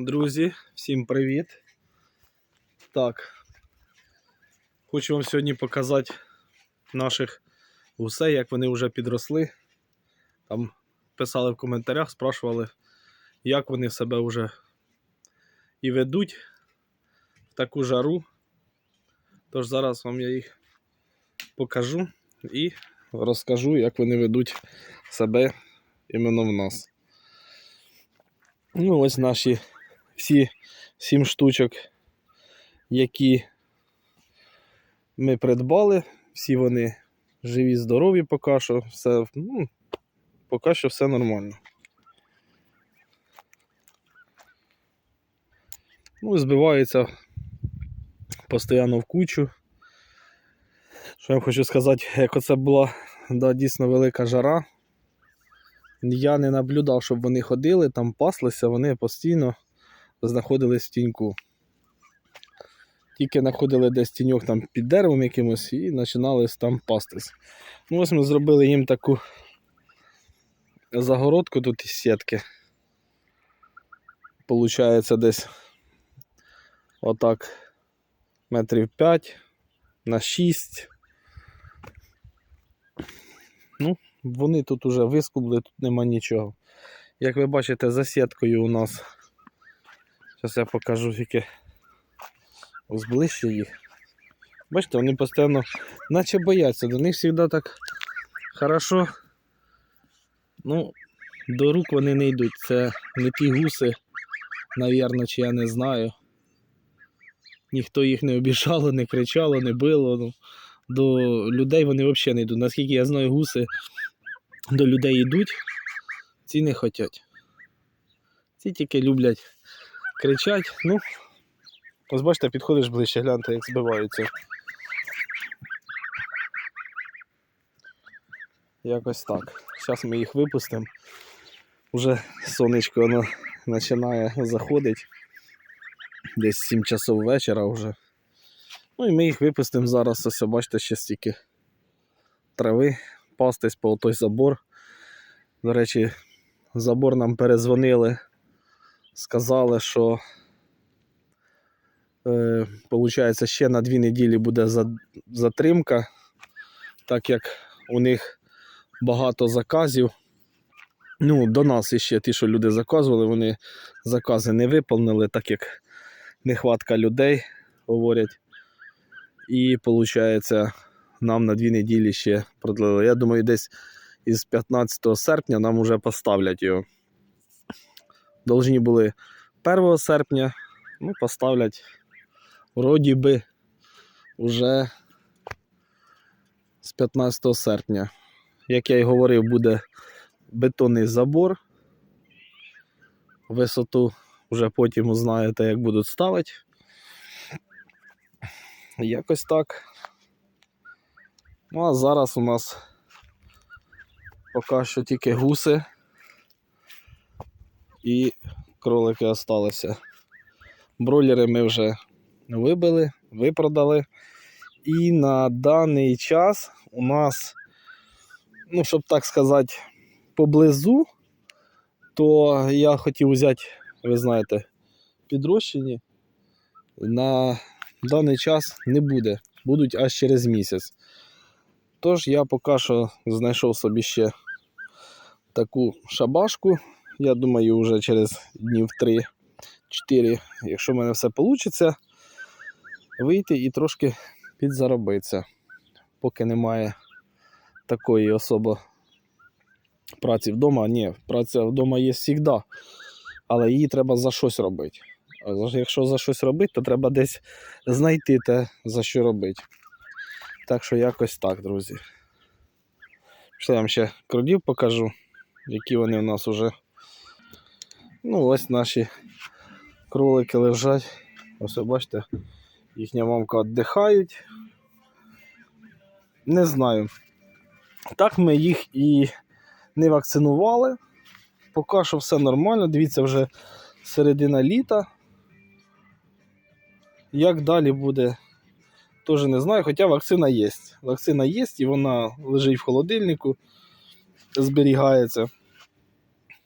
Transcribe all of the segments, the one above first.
Друзі, всім привіт. Так. Хочу вам сьогодні показати наших гусей, як вони вже підросли. Там писали в коментарях, спрашували, як вони себе вже і ведуть в таку жару. Тож зараз вам я їх покажу і розкажу, як вони ведуть себе іменно в нас. Ну, ось наші всі сім штучок, які ми придбали. Всі вони живі, здорові поки що. Все, ну, поки що все нормально. Ну, збиваються постійно в кучу. Що я вам хочу сказати, як оце була да, дійсно велика жара. Я не наблюдав, щоб вони ходили, там паслися, вони постійно знаходились в тіньку. Тільки знаходили десь тіньок там під деревом якимось і починали там пастись. Ну, ось ми зробили їм таку загородку тут із сітки. Получається десь отак метрів 5 на 6. Ну, вони тут уже вискубли, тут нема нічого. Як ви бачите, за сіткою у нас. Зараз я покажу тільки ось їх. Бачите, вони постійно наче бояться, до них завжди так хорошо. Ну, до рук вони не йдуть. Це не ті гуси, навірно, чи я не знаю. Ніхто їх не обіжало, не кричало, не било. Ну, до людей вони взагалі не йдуть. Наскільки я знаю, гуси до людей йдуть, ці не хочуть. Ці тільки люблять кричать. Ну, ось бачите, підходиш ближче, гляньте, як збиваються. Якось так. Зараз ми їх випустимо. Уже сонечко воно починає заходити. Десь 7 часов вечора вже. Ну і ми їх випустимо зараз. Ось бачите, ще стільки трави пастись по той забор. До речі, забор нам перезвонили, сказали, що е, получається, ще на дві неділі буде затримка, так як у них багато заказів. Ну, до нас іще ті, що люди заказували, вони закази не виповнили, так як нехватка людей, говорять. І виходить, нам на дві неділі ще продлили. Я думаю, десь із 15 серпня нам вже поставлять його. Должні були 1 серпня, ну, поставлять вроді би вже з 15 серпня. Як я і говорив, буде бетонний забор. Висоту вже потім узнаєте, як будуть ставити. Якось так. Ну а зараз у нас поки що тільки гуси і кролики залишилися. Бройлери ми вже вибили, випродали. І на даний час у нас, ну, щоб так сказати, поблизу, то я хотів взяти, ви знаєте, підрощені. На даний час не буде, будуть аж через місяць. Тож я поки що знайшов собі ще таку шабашку. Я думаю, вже через днів 3-4, якщо в мене все вийде, вийти і трошки підзаробитися. Поки немає такої особи праці вдома. Ні, праця вдома є завжди, але її треба за щось робити. Якщо за щось робити, то треба десь знайти те, за що робити. Так що якось так, друзі. Що я вам ще кролів покажу, які вони у нас уже. Ну, ось наші кролики лежать. Ось ви бачите, їхня мамка віддихають. Не знаю. Так ми їх і не вакцинували. Поки що все нормально. Дивіться, вже середина літа. Як далі буде, теж не знаю, хоча вакцина є. Вакцина є і вона лежить в холодильнику, зберігається.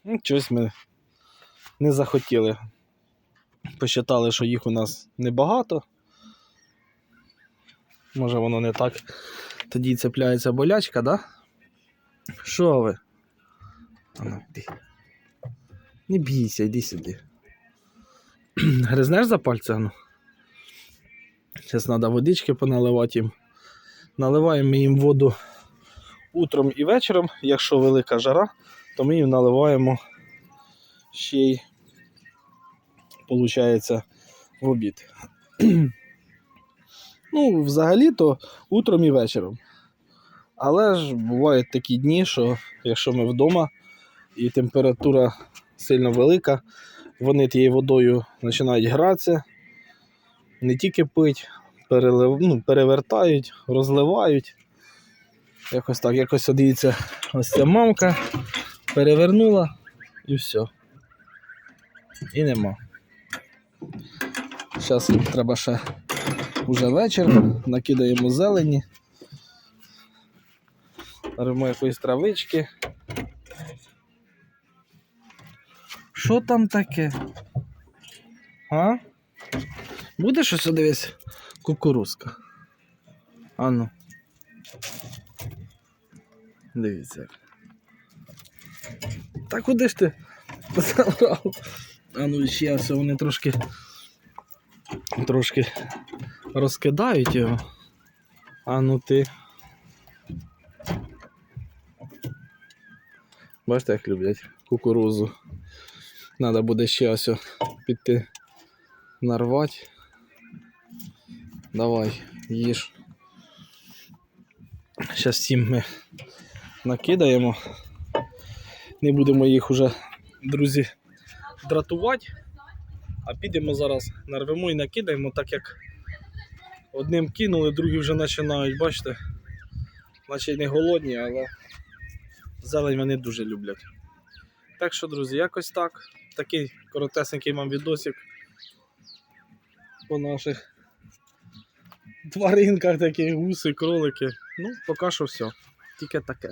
Ну, Щось ми не захотіли Посчитали, що їх у нас небагато. Може воно не так. Тоді цепляється болячка, да? Що ви? А ну, йди. Не бійся, йди сюди. Гризнеш за пальця? Ну? Зараз треба водички поналивати їм. Наливаємо їм воду утром і вечором. Якщо велика жара, то ми їм наливаємо ще й, виходить, в обід. ну, взагалі-то утром і вечором. Але ж бувають такі дні, що якщо ми вдома і температура сильно велика, вони тією водою починають гратися, не тільки пить, перелив, ну, перевертають, розливають. Якось так, якось дивіться, ось ця мамка перевернула і все. І нема. Зараз треба ще уже вечір, накидаємо зелені. Беремо якоїсь травички. Що там таке? А? Буде щось дивись? Кукурузка. А ну. Дивіться. Та куди ж ти забрав? А ну ще вони трошки трошки розкидають його. А ну ти. Бачите, як люблять кукурузу. Треба буде ще ось піти нарвати. Давай, їж. Зараз всім ми накидаємо. Не будемо їх уже, друзі, дратувати. А підемо зараз нарвемо і накидаємо, так як одним кинули, другі вже починають, бачите, наче не голодні, але зелень вони дуже люблять. Так що, друзі, якось так. Такий коротесенький вам відосик по наших тваринках, такі гуси, кролики. Ну, поки що все. Тільки таке.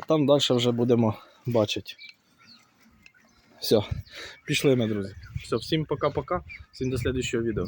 А там далі вже будемо бачити. Все, пішли ми, друзі. Все, всім пока-пока. Всім до слідчого відео.